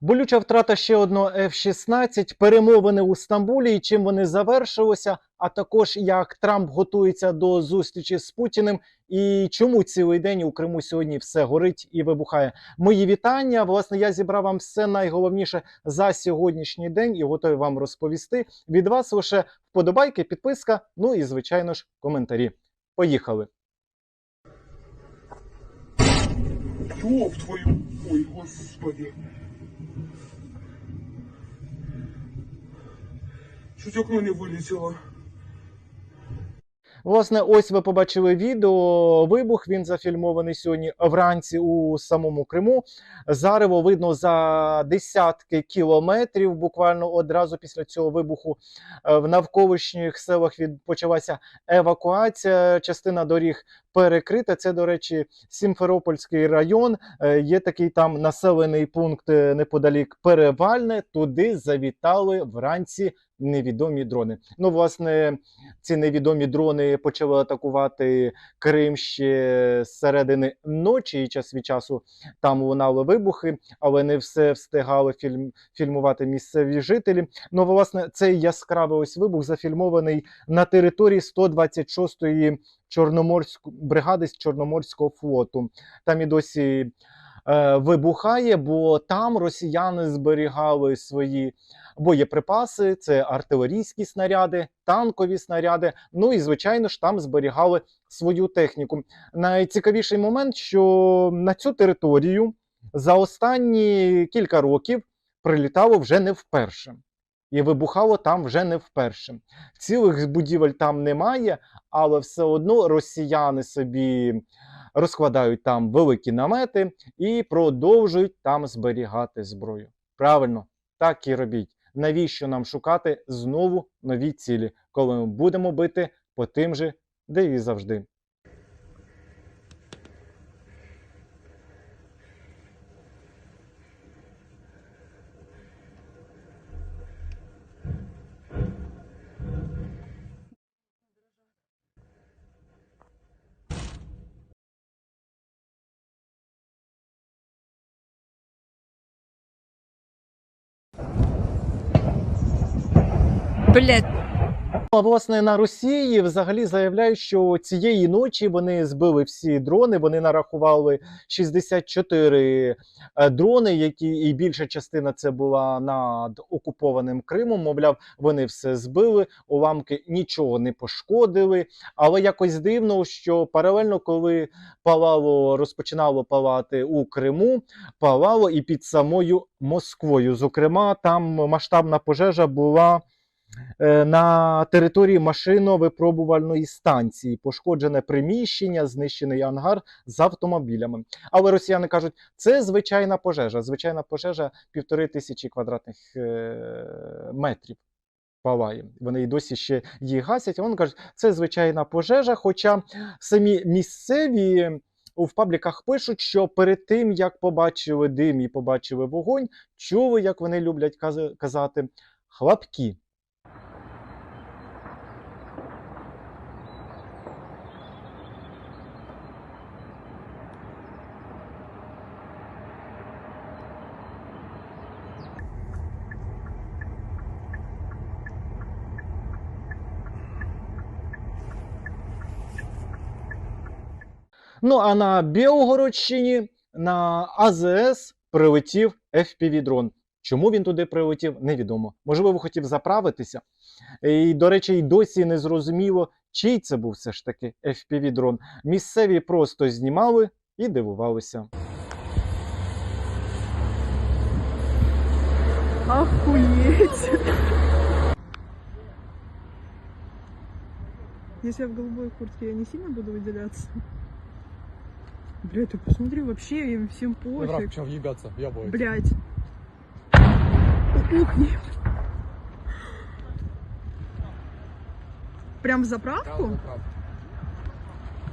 Болюча втрата ще одного F-16, перемовини у Стамбулі і чим вони завершилися, а також як Трамп готується до зустрічі з Путіним і чому цілий день у Криму сьогодні все горить і вибухає. Мої вітання. Власне, я зібрав вам все найголовніше за сьогоднішній день і готовий вам розповісти. Від вас лише вподобайки, підписка, ну і звичайно ж коментарі. Поїхали. Ёб твою... Ой, господи. Чуть окно не вылетело. Власне, ось ви побачили відео. Вибух він зафільмований сьогодні вранці у самому Криму. Зарево видно за десятки кілометрів. Буквально одразу після цього вибуху е, в навколишніх селах від почалася евакуація. Частина доріг перекрита. Це, до речі, Сімферопольський район. Е, Є такий там населений пункт е, неподалік Перевальне. Туди завітали вранці невідомі дрони. Ну, власне, ці невідомі дрони почали атакувати Крим ще з середини ночі, і час від часу там лунали вибухи, але не все встигали фільм, фільмувати місцеві жителі. Ну, власне, цей яскравий ось вибух зафільмований на території 126-ї Чорноморської бригади з Чорноморського флоту. Там і досі е, вибухає, бо там росіяни зберігали свої боєприпаси, це артилерійські снаряди, танкові снаряди. Ну і звичайно ж там зберігали свою техніку. Найцікавіший момент, що на цю територію за останні кілька років прилітало вже не вперше. І вибухало там вже не вперше. Цілих будівель там немає, але все одно росіяни собі розкладають там великі намети і продовжують там зберігати зброю. Правильно, так і робіть. Навіщо нам шукати знову нові цілі, коли ми будемо бити по тим же, де і завжди. Блять, А власне на Росії взагалі заявляють, що цієї ночі вони збили всі дрони. Вони нарахували 64 е, дрони, які і більша частина це була над окупованим Кримом. Мовляв, вони все збили, уламки нічого не пошкодили. Але якось дивно, що паралельно, коли палало, розпочинало палати у Криму, палало і під самою Москвою. Зокрема, там масштабна пожежа була на території машино-випробувальної станції. Пошкоджене приміщення, знищений ангар з автомобілями. Але росіяни кажуть, це звичайна пожежа. Звичайна пожежа півтори тисячі квадратних е, метрів. Палає. Вони й досі ще її гасять. Вони кажуть, це звичайна пожежа. Хоча самі місцеві в пабліках пишуть, що перед тим як побачили дим і побачили вогонь, чули, як вони люблять казати, хлопки. Ну а на Білгородщині на АЗС прилетів FPV-дрон. Чому він туди прилетів, невідомо. Можливо, хотів заправитися. І, до речі, й досі не зрозуміло, чий це був все ж таки FPV-дрон. Місцеві просто знімали і дивувалися. охуеть. Если я в голубой куртке, я не сильно буду выделяться? Бля, ты посмотри, вообще им всем Ну, враг пофиг. почав їбаться, я боюсь. Блять. Ухни. Прям в заправку?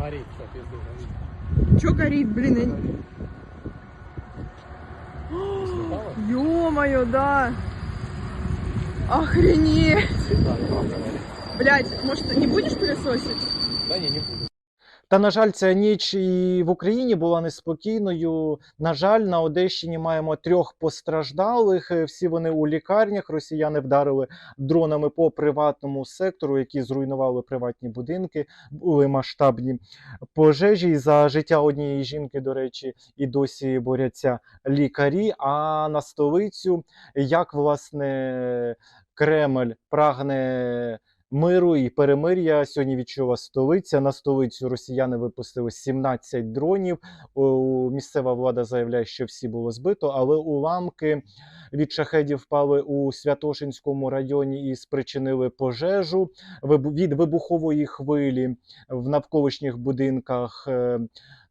Горить, що пізду, горить. Чё горит, блин? я не- Слухала? Ё-моё, да. Охренеть. Да, правда горить. Блять, может, не будешь пылесосить? Да ні, не буду. Та на жаль, ця ніч і в Україні була неспокійною. На жаль, на Одещині маємо трьох постраждалих. Е, Всі вони у лікарнях. Росіяни вдарили дронами по приватному сектору, які зруйнували приватні будинки. Були масштабні пожежі. І за життя однієї жінки, до речі, і досі борються лікарі. А на столицю, як власне Кремль прагне миру і перемир'я. Сьогодні відчула столиця. На столицю росіяни випустили 17 дронів. Місцева влада заявляє, що всі було збито, але уламки від шахедів впали у Святошинському районі і спричинили пожежу від вибухової хвилі в навколишніх будинках. е,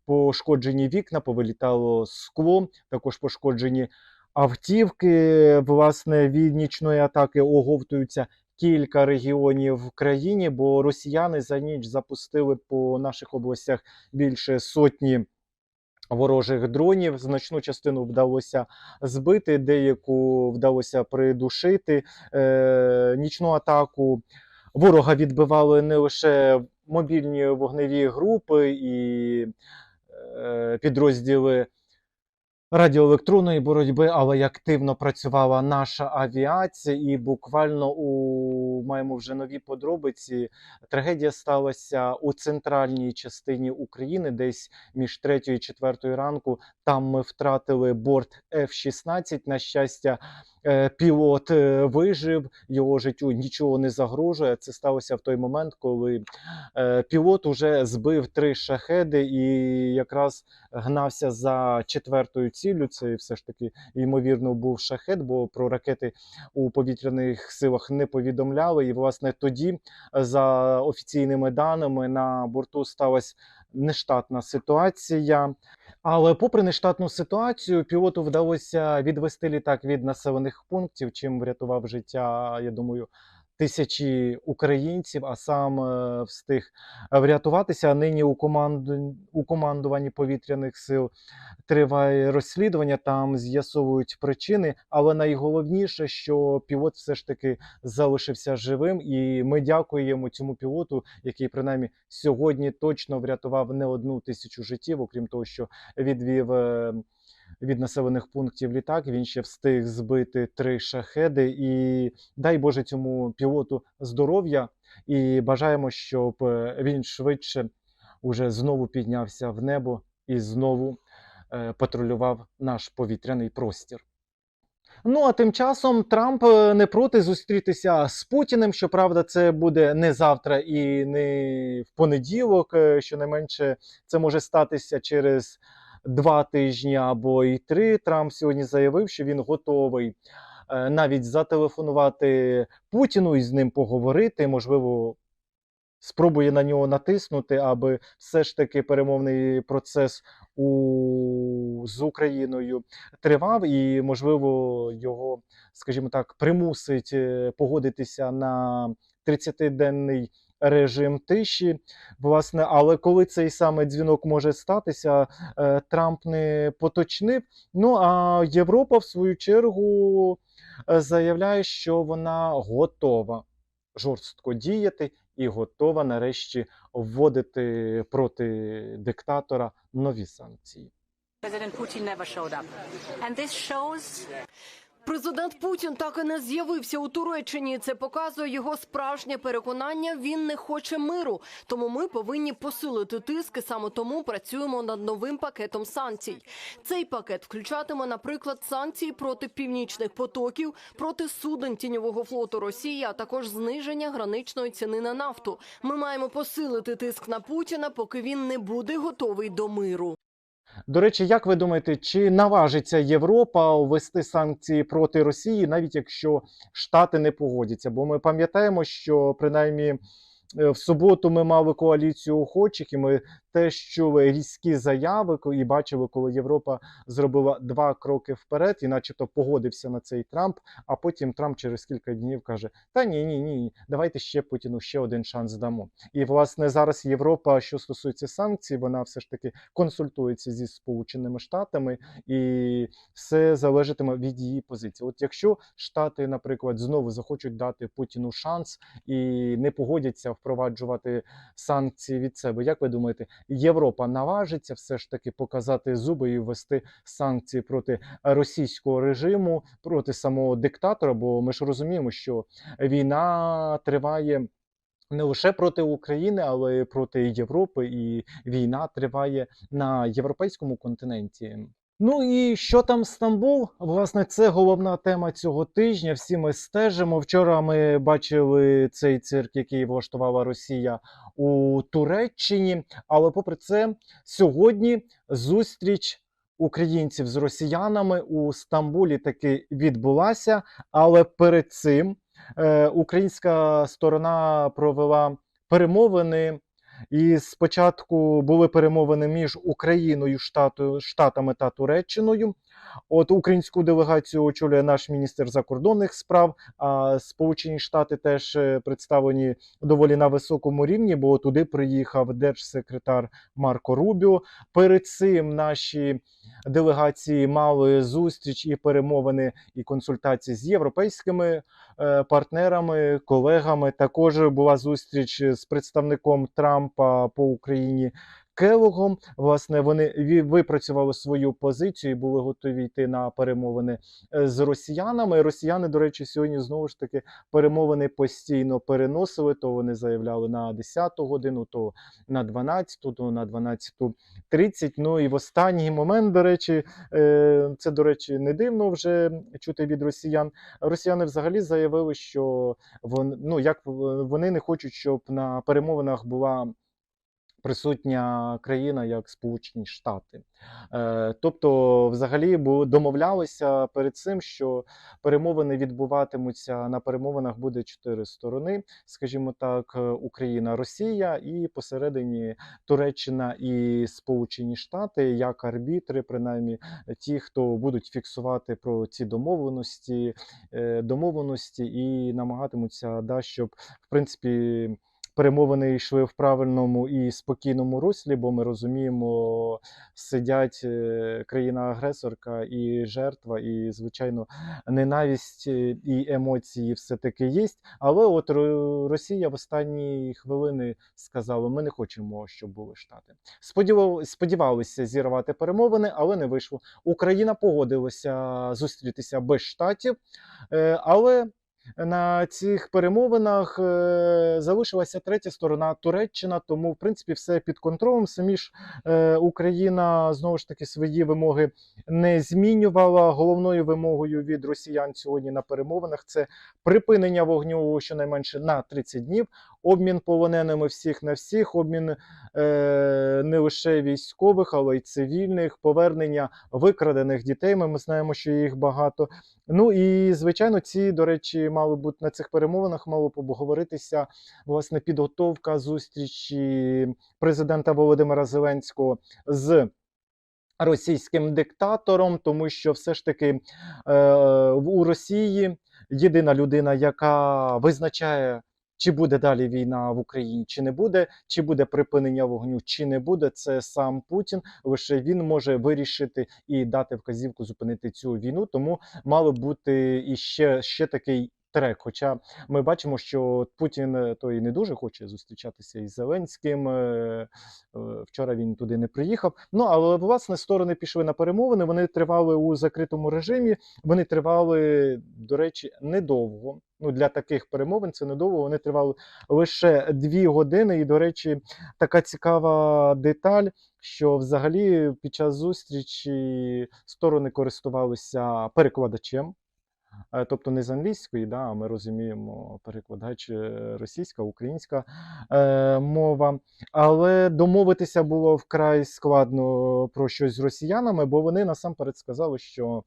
Пошкоджені вікна, повилітало скло, також пошкоджені автівки. Власне, від нічної атаки оговтуються кілька регіонів в країні, бо росіяни за ніч запустили по наших областях більше сотні. Ворожих дронів значну частину вдалося збити, деяку вдалося придушити. Е, нічну атаку ворога відбивали не лише мобільні вогневі групи і е, підрозділи радіоелектронної боротьби, але й активно працювала наша авіація, і буквально у маємо вже нові подробиці. Трагедія сталася у центральній частині України, десь між 3 і 4 ранку. Там ми втратили борт F-16. На щастя, е, пілот е, вижив, його життю нічого не загрожує. Це сталося в той момент, коли е, пілот уже збив три шахеди і якраз гнався за четвертою ціллю. Це все ж таки ймовірно був шахет, бо про ракети у повітряних силах не повідомляли. І власне тоді, за офіційними даними, на борту сталася нештатна ситуація. Але попри нештатну ситуацію, пілоту вдалося відвести літак від населених пунктів, чим врятував життя, я думаю, тисячі українців, а сам е, встиг врятуватися. Нині у, команду, у командуванні повітряних сил триває розслідування, там з'ясовують причини. Але найголовніше, що пілот все ж таки залишився живим, і ми дякуємо цьому пілоту, який принаймні сьогодні точно врятував не одну тисячу життів, окрім того, що відвів. Від населених пунктів літак він ще встиг збити три шахеди. І дай Боже цьому пілоту здоров'я. І бажаємо, щоб е, він швидше уже знову піднявся в небо і знову е, патрулював наш повітряний простір. Ну а тим часом Трамп е, не проти зустрітися з Путіним. Щоправда, це буде не завтра і не в понеділок. Щонайменше це може статися через два тижні або і три. Трамп сьогодні заявив, що він готовий е, навіть зателефонувати Путіну і з ним поговорити. Можливо, спробує на нього натиснути, аби все ж таки перемовний процес у, з Україною тривав, і можливо його, скажімо так, примусить е, погодитися на 30-денний режим тиші. Власне, але коли цей саме дзвінок може статися, е, Трамп не поточнив. Ну а Європа, в свою чергу, е, заявляє, що вона готова жорстко діяти і готова нарешті вводити проти диктатора нові санкції. President Putin never showed up. And this shows Президент Путін так і не з'явився у Туреччині. Це показує його справжнє переконання. Він не хоче миру. Тому ми повинні посилити тиск. Саме тому працюємо над новим пакетом санкцій. Цей пакет включатиме, наприклад, санкції проти північних потоків, проти суден тіньового флоту Росії, а також зниження граничної ціни на нафту. Ми маємо посилити тиск на Путіна, поки він не буде готовий до миру. До речі, як ви думаєте, чи наважиться Європа ввести санкції проти Росії, навіть якщо Штати не погодяться? Бо ми пам'ятаємо, що принаймні е, в суботу ми мали коаліцію охочих, і ми теж чули різкі заяви і бачили, коли Європа зробила два кроки вперед, і, начебто, погодився на цей Трамп. А потім Трамп через кілька днів каже: Та ні, ні, ні, давайте ще Путіну ще один шанс дамо. І власне зараз Європа, що стосується санкцій, вона все ж таки консультується зі Сполученими Штатами, і все залежатиме від її позиції. От якщо Штати, наприклад, знову захочуть дати Путіну шанс і не погодяться впроваджувати санкції від себе, як ви думаєте, Європа наважиться все ж таки показати зуби і ввести санкції проти російського режиму, проти самого диктатора. Бо ми ж розуміємо, що війна триває. Не лише проти України, але й проти Європи, і війна триває на європейському континенті. Ну і що там Стамбул? Власне, це головна тема цього тижня. Всі ми стежимо. Вчора ми бачили цей цирк, який влаштувала Росія у Туреччині. Але попри це, сьогодні зустріч українців з росіянами у Стамбулі таки відбулася. Але перед цим е, українська сторона провела перемовини. І спочатку були перемовини між Україною, Штатою, Штатами та Туреччиною. От українську делегацію очолює наш міністр закордонних справ. А Сполучені Штати теж е, представлені доволі на високому рівні, бо туди приїхав держсекретар Марко Рубіо. Перед цим наші делегації мали зустріч і перемовини і консультації з європейськими е, партнерами, колегами. Також була зустріч з представником Трампа по Україні. Келогом, власне, вони випрацювали свою позицію і були готові йти на перемовини е, з росіянами. Росіяни, до речі, сьогодні знову ж таки перемовини постійно переносили. То вони заявляли на 10 годину, то на 12, то на 12.30. Ну і в останній момент, до речі, е, це, до речі, не дивно вже чути від росіян. Росіяни взагалі заявили, що вон, ну, як вони не хочуть, щоб на перемовинах була присутня країна як Сполучені Штати. Е, тобто, взагалі, домовлялися перед цим, що перемовини відбуватимуться на перемовинах буде чотири сторони, скажімо так, е, Україна, Росія і посередині Туреччина і Сполучені Штати як арбітри, принаймні ті, хто будуть фіксувати про ці домовленості, е, домовленості і намагатимуться, да, щоб в принципі. Перемовини йшли в правильному і спокійному руслі, бо ми розуміємо, сидять е, країна-агресорка і жертва, і звичайно, ненависть е, і емоції все таки є. Але от Росія в останні хвилини сказала: ми не хочемо, щоб були штати. Сподівалися зірвати перемовини, але не вийшло. Україна погодилася зустрітися без штатів, е, але на цих перемовинах е, залишилася третя сторона Туреччина, тому в принципі все під контролем. Самі ж е, Україна знову ж таки свої вимоги не змінювала. Головною вимогою від росіян сьогодні на перемовинах це припинення вогню щонайменше на 30 днів, обмін полоненими всіх на всіх, обмін е, не лише військових, але й цивільних, повернення викрадених дітей. Ми, ми знаємо, що їх багато. Ну і звичайно, ці, до речі, мали бути на цих перемовинах, мало б обговоритися власне підготовка зустрічі президента Володимира Зеленського з російським диктатором, тому що все ж таки е, у Росії єдина людина, яка визначає. Чи буде далі війна в Україні, чи не буде, чи буде припинення вогню, чи не буде, це сам Путін. Лише він може вирішити і дати вказівку зупинити цю війну. Тому мало бути і ще, ще такий трек. Хоча ми бачимо, що Путін е, той не дуже хоче зустрічатися із Зеленським. е, е, Вчора він туди не приїхав. Ну але власне сторони пішли на перемовини. Вони тривали у закритому режимі. Вони тривали, до речі, недовго. Ну для таких перемовин це недовго. Вони тривали лише дві години. І, до речі, така цікава деталь, що взагалі під час зустрічі сторони користувалися перекладачем. Е, Тобто не з англійської, да, ми розуміємо перекладач е, російська, українська е, мова. Але домовитися було вкрай складно про щось з росіянами, бо вони насамперед сказали, що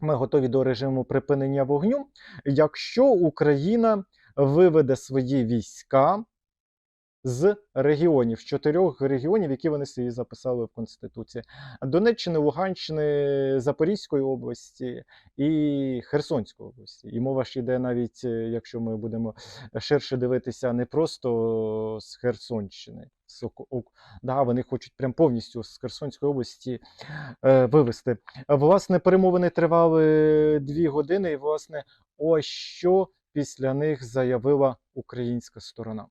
ми готові до режиму припинення вогню, якщо Україна виведе свої війська з регіонів, з чотирьох регіонів, які вони собі записали в Конституції: Донеччини, Луганщини, Запорізької області і Херсонської області. І мова ж йде навіть, е, якщо ми будемо ширше дивитися, не просто з Херсонщини. Да, вони хочуть прям повністю з Херсонської області е, вивести. Власне, перемовини тривали дві години, і власне, ось що після них заявила українська сторона.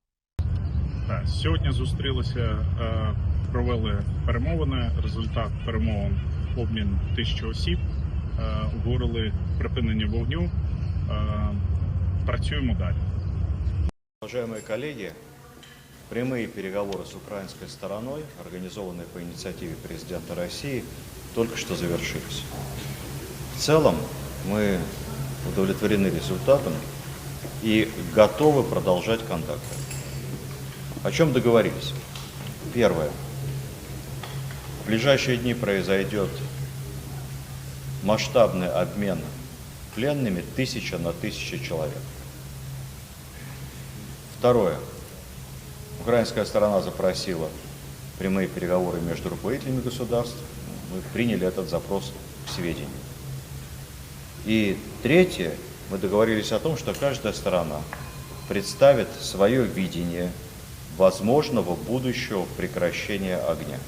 Так, Сьогодні зустрілися, е, провели перемовини. Результат перемовин обмін тисячі осіб. Е, Обговорили припинення вогню. Е, Працюємо далі. Уважаемые коллеги, прямые переговоры с украинской стороной, организованные по инициативе президента России, только что завершились. В целом мы удовлетворены результатом и готовы продолжать контакты. О чем договорились? Первое. В ближайшие дни произойдет масштабный обмен пленными тысяча на тысячи человек. Второе. Украинская сторона запросила прямые переговоры между руководителями государств. Мы приняли этот запрос к сведению. И третье. Мы договорились о том, что каждая сторона представит свое видение возможного будущего прекращения огня.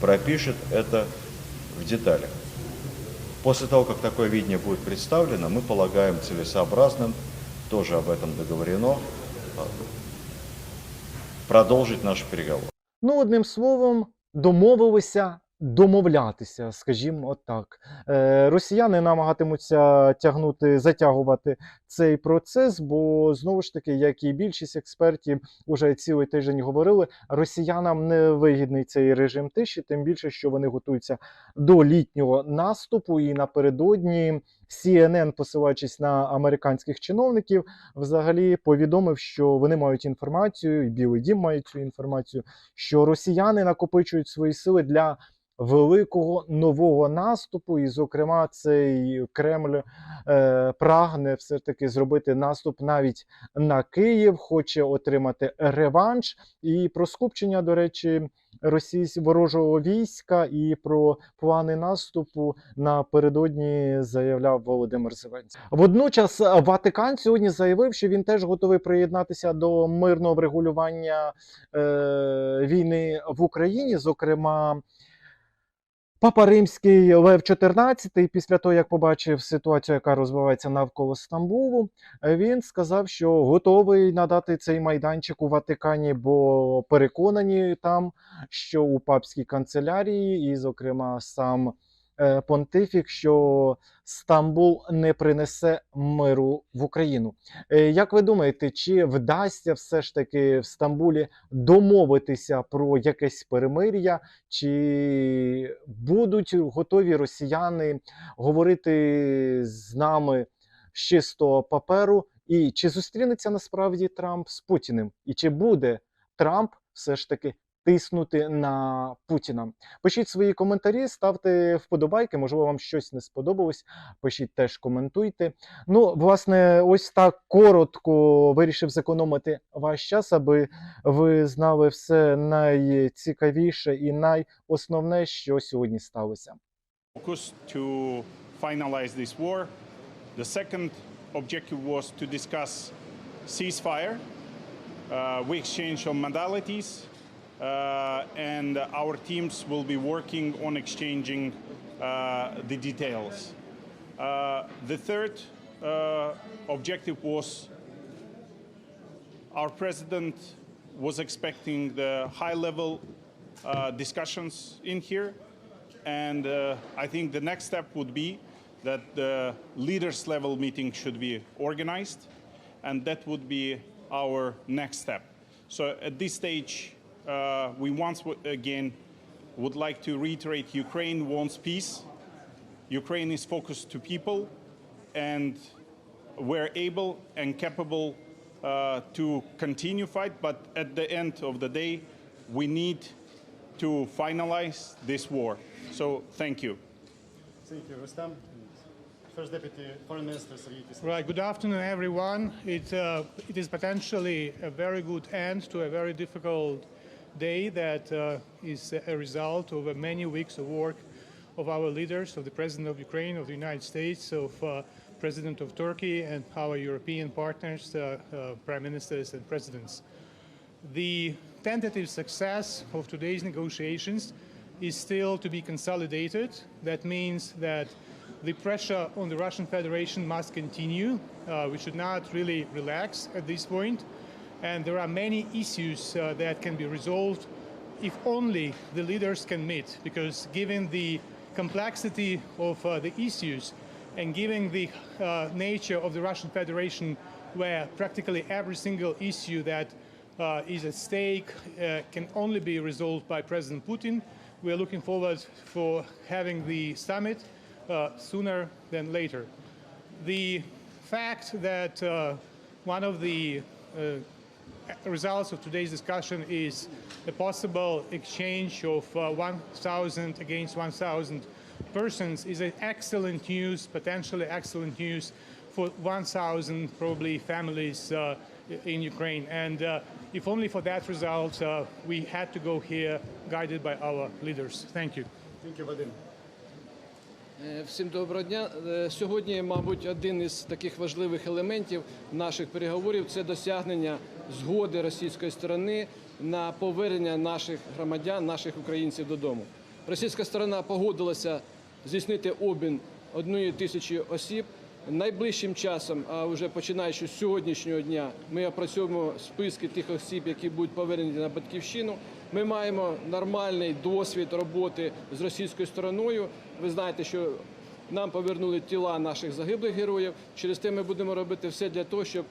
Пропишет это в деталях. После того, как такое видение будет представлено, мы полагаем целесообразным, тоже об этом договорено, продолжить наши переговоры. Ну, одним словом, домовилися домовлятися, скажімо так. Е, росіяни намагатимуться тягнути, затягувати цей процес, бо знову ж таки, як і більшість експертів уже цілий тиждень говорили, росіянам не вигідний цей режим тиші, тим більше, що вони готуються до літнього наступу, і напередодні CNN, посилаючись на американських чиновників, взагалі повідомив, що вони мають інформацію, і Білий Дім має цю інформацію, що росіяни накопичують свої сили для великого нового наступу. І, зокрема, цей Кремль е, прагне все ж таки зробити наступ навіть на Київ, хоче отримати реванш. І про скупчення, до речі, російсь ворожого війська і про плани наступу напередодні заявляв Володимир Зеленський. Водночас Ватикан сьогодні заявив, що він теж готовий приєднатися до мирного врегулювання е, війни в Україні. Зокрема, Папа Римський Лев XIV, після того, як побачив ситуацію, яка розвивається навколо Стамбулу, він сказав, що готовий надати цей майданчик у Ватикані, бо переконані там, що у папській канцелярії, і, зокрема, сам понтифік, що Стамбул не принесе миру в Україну. Е, Як ви думаєте, чи вдасться все ж таки в Стамбулі домовитися про якесь перемир'я, чи будуть готові росіяни говорити з нами з чистого паперу, і чи зустрінеться насправді Трамп з Путіним, і чи буде Трамп все ж таки тиснути на Путіна? Пишіть свої коментарі, ставте вподобайки. Можливо, вам щось не сподобалось. Пишіть теж коментуйте. Ну, власне, ось так коротко вирішив зекономити ваш час, аби ви знали все найцікавіше і найосновне, що сьогодні сталося. focus to finalize this war. The second objective was to discuss ceasefire. Uh, we exchange on modalities, and our teams will be working on exchanging uh, the details. Uh, the third uh, objective was our president was expecting the high level uh, discussions in here. And uh, I think the next step would be that the leaders level meeting should be organized. And that would be our next step. So at this stage, uh, we once again would like to reiterate Ukraine wants peace. Ukraine is focused to people. And we're able and capable uh, to continue fight, but at the end of the day, we need to finalize this war. So thank you. Thank you, Rustam. First Deputy Foreign Minister Sergei Kislyak. Right. Good afternoon, everyone. It, uh, it is potentially a very good end to a very difficult day that uh, is a result of many weeks of work of our leaders, of the President of Ukraine, of the United States, of uh, President of Turkey, and our European partners, uh, uh, prime ministers and presidents. The tentative success of today's negotiations is still to be consolidated. That means that the pressure on the Russian Federation must continue. Uh, we should not really relax at this point. And there are many issues uh, that can be resolved if only the leaders can meet, because given the complexity of uh, the issues and given the uh, nature of the Russian Federation, where practically every single issue that uh, is at stake uh, can only be resolved by President Putin, we are looking forward for having the summit uh, sooner than later. The fact that one of the uh, results of today's discussion is a possible exchange of uh, 1,000 against 1,000 persons is an excellent news, potentially excellent news for 1,000 probably families uh, in Ukraine. And uh, if only for that result, uh, we had to go here guided by our leaders. Thank you. Thank you, Vadim. Е, Всім доброго дня. Е, Сьогодні, мабуть, один із таких важливих елементів наших переговорів це досягнення згоди російської сторони на повернення наших громадян, наших українців додому. Російська сторона погодилася здійснити обмін однієї тисячі осіб. Найближчим часом, а вже починаючи з сьогоднішнього дня, ми опрацьовуємо списки тих осіб, які будуть повернені на батьківщину. Ми маємо нормальний досвід роботи з російською стороною. Ви знаєте, що нам повернули тіла наших загиблих героїв. Через те ми будемо робити все для того, щоб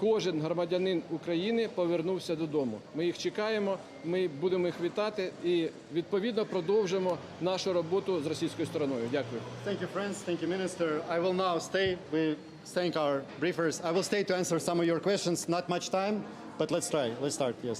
кожен громадянин України повернувся додому. Ми їх чекаємо, ми будемо їх вітати і відповідно продовжимо нашу роботу з російською стороною. Дякую. Thank you, friends. Thank you, Minister. I will now stay. We thank our briefers. I will stay to answer some of your questions. Not much time, but let's try. Let's start. Yes.